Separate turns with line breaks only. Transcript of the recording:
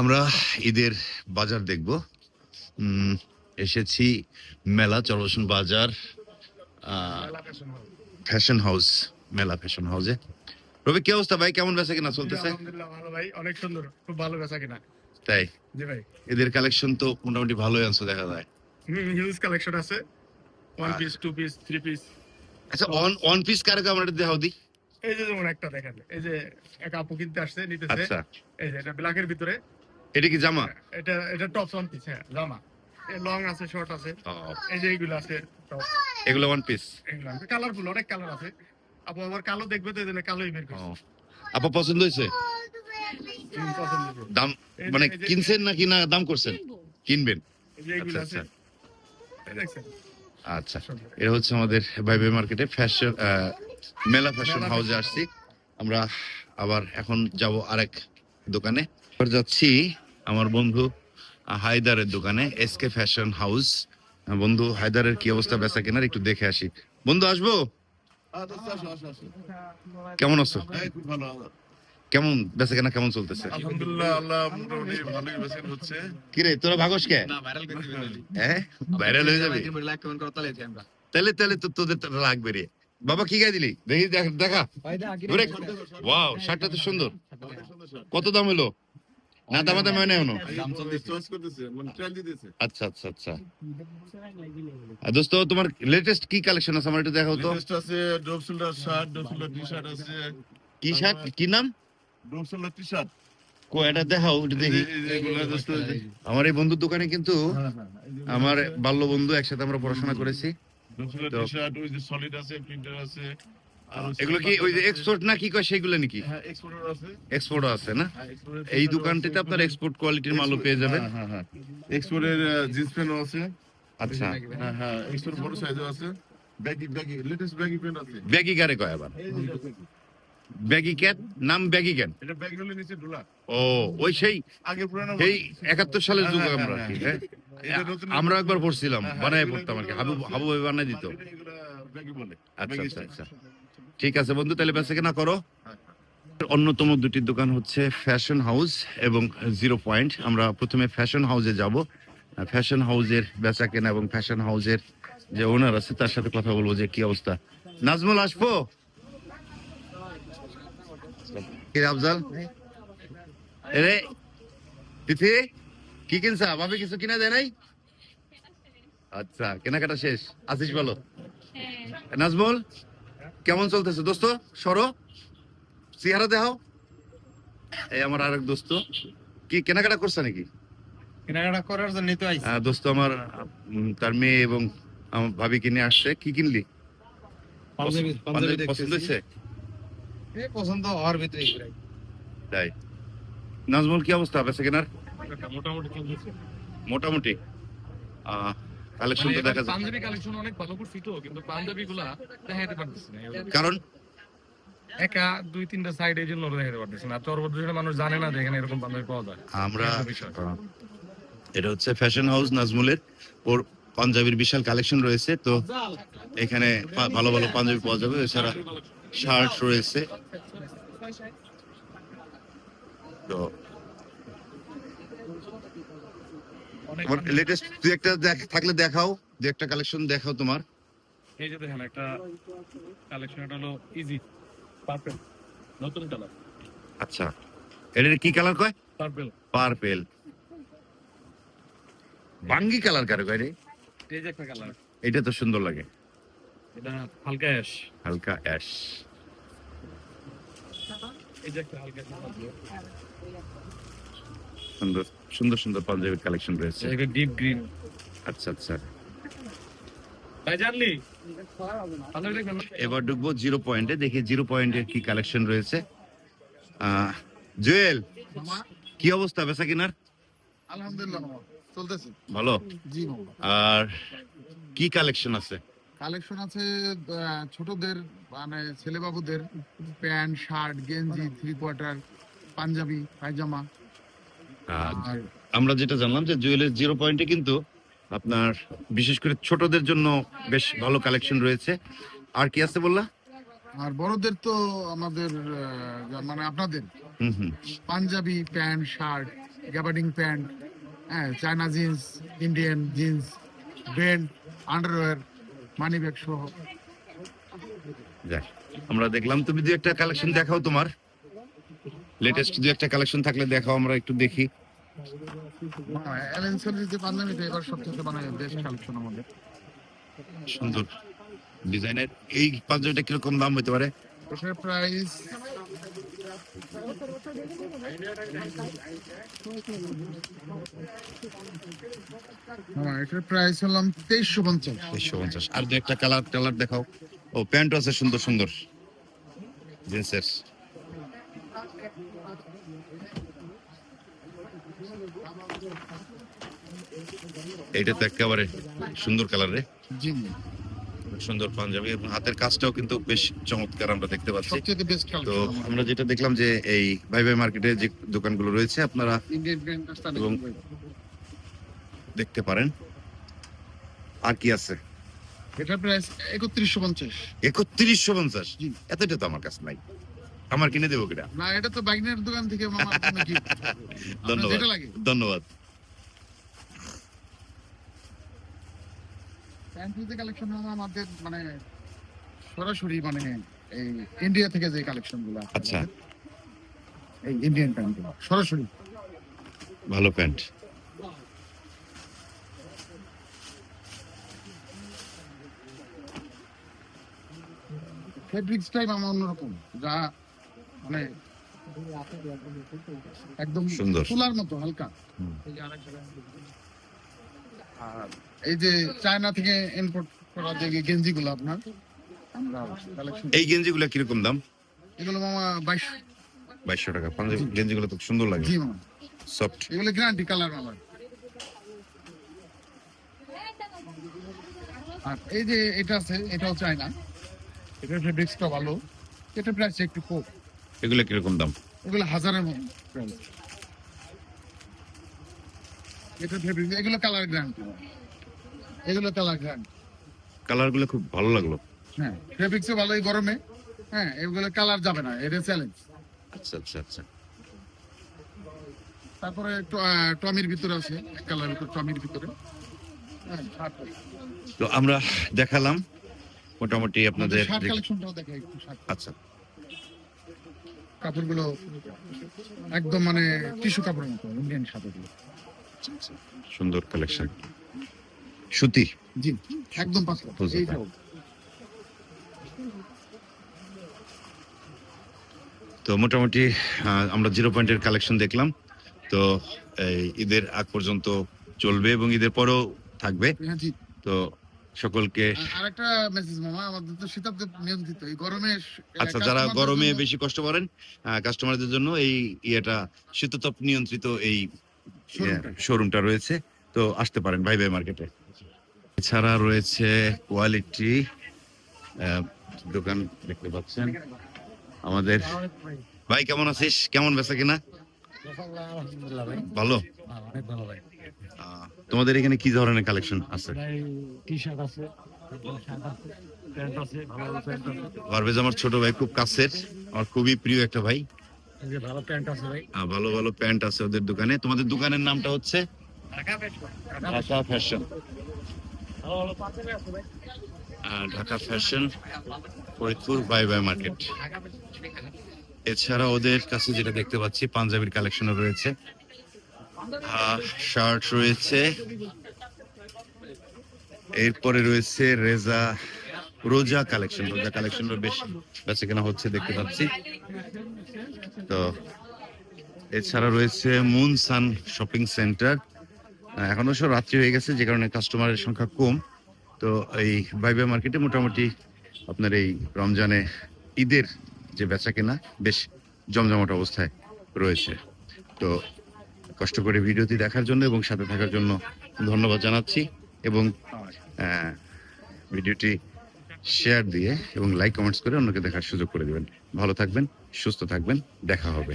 আমরা ঈদের বাজার দেখব। এসেছি মেলা চরবসন বাজার ফ্যাশন হাউস মেলা ফ্যাশন হাউসে রবি কি অবস্থা ভাই? কেমন বেচা কিনা চলতেছে?
আলহামদুলিল্লাহ ভালো ভাই অনেক সুন্দর খুব ভালো বেচা কিনা।
তাই?
জি ভাই।
ঈদের কালেকশন তো মোটামুটি ভালোই আনছো দেখা যায়।
হুম হিউজ কালেকশন আছে। One piece two piece three piece
আচ্ছা অন অন পিস কারে আমরা দেখাও দি।
এই যে যেমন একটা দেখেন এই যে এক আপু কিনতে আসছে নিতেছে।
আচ্ছা।
এই যে এটা ব্ল্যাকের ভিতরে।
এটা কি জামা?
এটা এটা টপ ওয়ান পিস হ্যাঁ জামা। লং আছে শর্ট আছে। এই যে এইগুলো আছে টপ
এগুলো ওয়ান পিস
এগুলো কালারফুল অনেক কালার আছে। আপু আবার কালো দেখবে তো এই জন্য কালোই বের করছে।
আপা পছন্দ হয়েছে। দাম মানে কিনছেন নাকি না দাম করছেন? কিনবেন।
এইগুলো
আচ্ছা,
আছে।
আচ্ছা। এটা হচ্ছে আমাদের বাইবে মার্কেটে ফ্যাশন মেলা ফ্যাশন হাউসে আসছি। আমরা আবার এখন যাব আরেক দোকানে। এবার যাচ্ছি আমার বন্ধু হায়দারের দোকানে এসকে ফ্যাশন হাউস বন্ধু হায়দারের কি অবস্থা বেচা কেনার একটু দেখে আসি। বন্ধু আসব? কেমন আছো? কেমন বেচা কেনা কেমন চলতেছে?
আলহামদুলিল্লাহ আল্লাহ মোটামুটি ভালোই বেসেন হচ্ছে।
কিরে তোরা ভাগস কে? হ্যাঁ ভাইরাল হয়ে যাবে? তাহলে তাহলে তো তোদের তো লাগবে রে। বাবা কি গায়ে দিলি? দেখি দেখা ওয়াও শার্টটা তো সুন্দর। কত দাম হলো? হয়
করতেছে মানে ট্রায়াল
আচ্ছা আচ্ছা আচ্ছা। দোস্ত তোমার লেটেস্ট কি কালেকশন আছে? আমার একটু দেখাও তো।
লেটেস্ট আছে drop shoulder shirt drop shoulder T shirt আছে।
কি শার্ট কি নাম?
ড্রপ শোল্ডার টি শার্ট
কো এটা দেখাও একটু দেখি। আমার এই বন্ধুর দোকানে কিন্তু আমার বাল্য বন্ধু একসাথে আমরা পড়াশোনা করেছি।
ড্রপ শোল্ডার টি শার্ট ওই যে সলিড আছে প্রিন্টার আছে।
এগুলো কি ওই যে এক্সপোর্ট না কি কয় সেগুলো নাকি?
হ্যাঁ আছে।
এক্সপোর্টও আছে না?
হ্যাঁ,
এই দোকানটিতে আপনার এক্সপোর্ট কোয়ালিটির মালও পেয়ে যাবেন।
হ্যাঁ এক্সপোর্টের জিন্স প্যান্টও আছে।
আচ্ছা।
হ্যাঁ হ্যাঁ এক্সপোর্ট বড় সাইজও আছে। Baggy baggy latest baggy pant আছে।
ব্যাগি কারে কয় আবার? ব্যাগি নাম ব্যাগি ক্যাট
এটা ব্যাগ হলে নিচে ডোলা
ও ওই সেই
আগে পুরানো
এই একাত্তর সালের যুগ আমরা কি
হ্যাঁ।
আমরা একবার পড়ছিলাম বানায় পড়তাম আর কি। হাবু হাবু ভাই বানায় দিত।
ব্যাগি বলে।
আচ্ছা আচ্ছা। ঠিক আছে বন্ধু তাহলে বেঁচে কেনা করো।
হ্যাঁ,
অন্যতম দুটি দোকান হচ্ছে ফ্যাশন হাউস এবং জিরো পয়েন্ট আমরা প্রথমে ফ্যাশন হাউসে যাব। ফ্যাশন হাউসের বেচা কেনা এবং ফ্যাশন হাউসের যে ওনার আছে তার সাথে কথা বলব যে কি অবস্থা। নাজমুল আসব? কি রে আফজাল? এরে তিথি কি কিনছা? ভাবি কিছু কিনা দেয় নাই? আচ্ছা কেনাকাটা শেষ। আসিস বলো। নাজমুল? কেমন চলতেছে দোস্ত? সরো। চেহারা দেখাও। এই আমার আরেক দোস্ত। কি কেনাকাটা করছে নাকি?
কেনাকাটা করার জন্য তো আইছি।
দোস্ত আমার তার মেয়ে এবং আমার ভাবি কিনে আসছে। কি কিনলি? পছন্দ- হয়েছে?
এই পছন্দ হওয়ার
তাই। নাজমুল কি অবস্থা? বেঁচে কেনার?
মোটামুটি
মোটামুটি। কালেকশন তো দেখা যায়।
পাঞ্জাবি কালেকশন অনেক ভালো করছি তো কিন্তু পাঞ্জাবি গুলা দেখাইতে পারতেছি না
কারণ?
একা দুই তিনটা সাইড এই জন্য দেখাতে পারতেছি না। মানুষ জানে না যে এখানে এরকম পাঞ্জাবি পাওয়া যায়।
আমরা এটা হচ্ছে ফ্যাশন হাউস নাজমুলের। ওর পাঞ্জাবির বিশাল কালেকশন রয়েছে তো এখানে ভালো ভালো পাঞ্জাবি পাওয়া যাবে। এছাড়া শার্ট রয়েছে। তো
অনেক
তোমার লেটেস্ট দুই একটা দেখ- থাকলে দেখাও দু একটা কালেকশন দেখাও তোমার।
এই যে দেখেন একটা কালেকশন এটা হলো ইজি পার্পল নতুন কালার
আচ্ছা এটার কি কালার কয়?
পার্পল
পার্পেল বাঙ্গি কালার কারে কয় রে?
এই যে একটা কালার
এটা তো সুন্দর লাগে।
এটা হালকা অ্যাশ
হালকা অ্যাশ
এই যে একটা হালকা
সুন্দর সুন্দর সুন্দর পাঞ্জাবির কালেকশন রয়েছে।
এটা ডিপ গ্রিন
আচ্ছা আচ্ছা।
ভাই জানলি?
এবার ঢুকবো জিরো পয়েন্টে দেখি জিরো পয়েন্টের কি কালেকশন রয়েছে। জুয়েল কি অবস্থা বেচা কিনার?
আলহামদুলিল্লাহ চলতেছে।
ভালো?
জি
আর কি কালেকশন আছে?
কালেকশন আছে আহ, ছোটদের মানে ছেলেবাবুদের প্যান্ট শার্ট গেঞ্জি থ্রি কোয়ার্টার পাঞ্জাবি পায়জামা।
আমরা যেটা জানলাম যে জুয়েলের জিরো পয়েন্টে কিন্তু আপনার বিশেষ করে ছোটদের জন্য বেশ ভালো কালেকশন রয়েছে। আর কি আছে বললা?
আর বড়দের তো আমাদের মানে আপনাদের। Panjabi pant shirt gabardine pant হ্যাঁ China jeans Indian jeans belt underwear money bag সহ।
যাক আমরা দেখলাম তুমি দু একটা কালেকশন দেখাও তোমার। লেটেস্ট দু একটা কালেকশন থাকলে দেখাও আমরা একটু দেখি।
অ্যালেন সোলির যে এবার সবচেয়ে বেস্ট কালেকশন আমাদের।
সুন্দর ডিজাইনের। এই পাঞ্জাবিটা কীরকম দাম হতে পারে?
প্রাইস হ্যাঁ এটার প্রাইস হলাম তেইশশো পঞ্চাশ।
তেইশশো পঞ্চাশ। আর দু একটা কালার টালার দেখাও। ও প্যান্ট আছে সুন্দর সুন্দর। জিন্সের এইটা তো একেবারে সুন্দর কালার রে।
জি
সুন্দর পাঞ্জাবি এবং হাতের কাজটাও কিন্তু বেশ চমৎকার আমরা দেখতে পাচ্ছি। তো আমরা যেটা দেখলাম যে এই ভাই ভাই মার্কেটে যে দোকানগুলো রয়েছে আপনারা এবং- দেখতে পারেন। আর কি আছে?
এটা প্রাইস একত্রিশশো পঞ্চাশ।
একত্রিশশো পঞ্চাশ।
জি।
এতটা তো আমার কাছে নাই। আমার কিনে দেবো কিনা?
না এটা তো বাইকের দোকান থেকে মামা
ধন্যবাদ। ধন্যবাদ।
কালেকশন আমাদের মানে সরাসরি মানে এই ইন্ডিয়া থেকে যে কালেকশনগুলো
আচ্ছা।
এই ইন্ডিয়ান প্যান্ট সরাসরি।
ভালো প্যান্ট
ফেব্রিক্স টাইপ আমার অন্যরকম। যা মানে একদম
সুন্দর।
তুলার মতো হালকা। আর এই যে চায়না থেকে ইম্পোর্ট করা যে গেঞ্জি গুলো আপনার
এই গেঞ্জিগুলো কীরকম দাম?
এগুলো মামা বাইশ।
বাইশশো টাকা। পাঞ্জাবি গেঞ্জিগুলো তো সুন্দর লাগে।
জি মামা।
সফট
এগুলো গ্যারান্টি কালার মামা। আর এই যে এটা আছে এটাও চায়না। এটার ফেব্রিক্সটা ভালো এটা প্রাইস একটু কম।
এগুলো কীরকম দাম?
এগুলো হাজারের এগুলো কালার গ্যারান্টি এগুলো কালার গ্যারান্টি
কালারগুলো খুব ভালো লাগল।
হ্যাঁ ফেব্রিক্সও ভালো এই গরমে। হ্যাঁ এগুলো কালার যাবে না এটা চ্যালেঞ্জ
আচ্ছা আচ্ছা আচ্ছা।
তারপরে টমির ভিতরে আছে কালার ভিতরে টমির ভিতরে। হ্যাঁ
তো আমরা দেখালাম মোটামুটি আপনাদের আচ্ছা।
কাপড়গুলো একদম মানে টিস্যু কাপড়ের মতো ইন্ডিয়ান শার্টগুলো।
সুন্দর কালেকশন সুতি?
জি একদম পাতলা। এই
তো মোটামুটি আমরা জিরো পয়েন্টের কালেকশন দেখলাম। তো এই ঈদের আগ পর্যন্ত চলবে এবং ঈদের পরও থাকবে।
হ্যাঁ
তো সকলকে।
আর একটা মেসেজ মামা আমাদের তো শীতাব্দে নিয়ন্ত্রিত এই গরমে
আচ্ছা যারা গরমে বেশি কষ্ট করেন কাস্টমারদের জন্য এই ইয়েটা শীততাপ নিয়ন্ত্রিত এই শোরুমটা রয়েছে। তো আসতে পারেন ভাই ভাই মার্কেটে এছাড়া রয়েছে কোয়ালিটি দোকান দেখতে পাচ্ছেন। আমাদের ভাই কেমন আছিস? কেমন বেচা কিনা? ভালো? আহ, তোমাদের এখানে কি ধরনের কালেকশন আছে?
টি শার্ট
পারভেজ আমার ছোট ভাই খুব কাছের আমার খুবই প্রিয় একটা ভাই।
ভালো প্যান্ট আছে ভাই।
ভালো ভালো প্যান্ট আছে ওদের দোকানে। তোমাদের দোকানের নামটা হচ্ছে?
ঢাকা
ফ্যাশন। ঢাকা ফ্যাশন। ফরিদপুর বাই বাই মার্কেট। এছাড়া ওদের কাছে যেটা দেখতে পাচ্ছি পাঞ্জাবির কালেকশনও রয়েছে। শার্ট রয়েছে। এরপরে রয়েছে রেজা, রোজা কালেকশন। রোজা কালেকশনের বেশ বেচে কেনা হচ্ছে, দেখতে পাচ্ছি। তো এছাড়া রয়েছে মুন সান শপিং সেন্টার। এখনও সব রাত্রি হয়ে গেছে, যে কারণে কাস্টমারের সংখ্যা কম। তো এই বাইবে মার্কেটে মোটামুটি আপনার এই রমজানে ঈদের যে বেচা কেনা, বেশ জমজমাট অবস্থায় রয়েছে। তো কষ্ট করে ভিডিওটি দেখার জন্য এবং সাথে থাকার জন্য ধন্যবাদ জানাচ্ছি এবং ভিডিওটি শেয়ার দিয়ে এবং লাইক কমেন্টস করে অন্যকে দেখার সুযোগ করে দেবেন। ভালো থাকবেন, সুস্থ থাকবেন, দেখা হবে।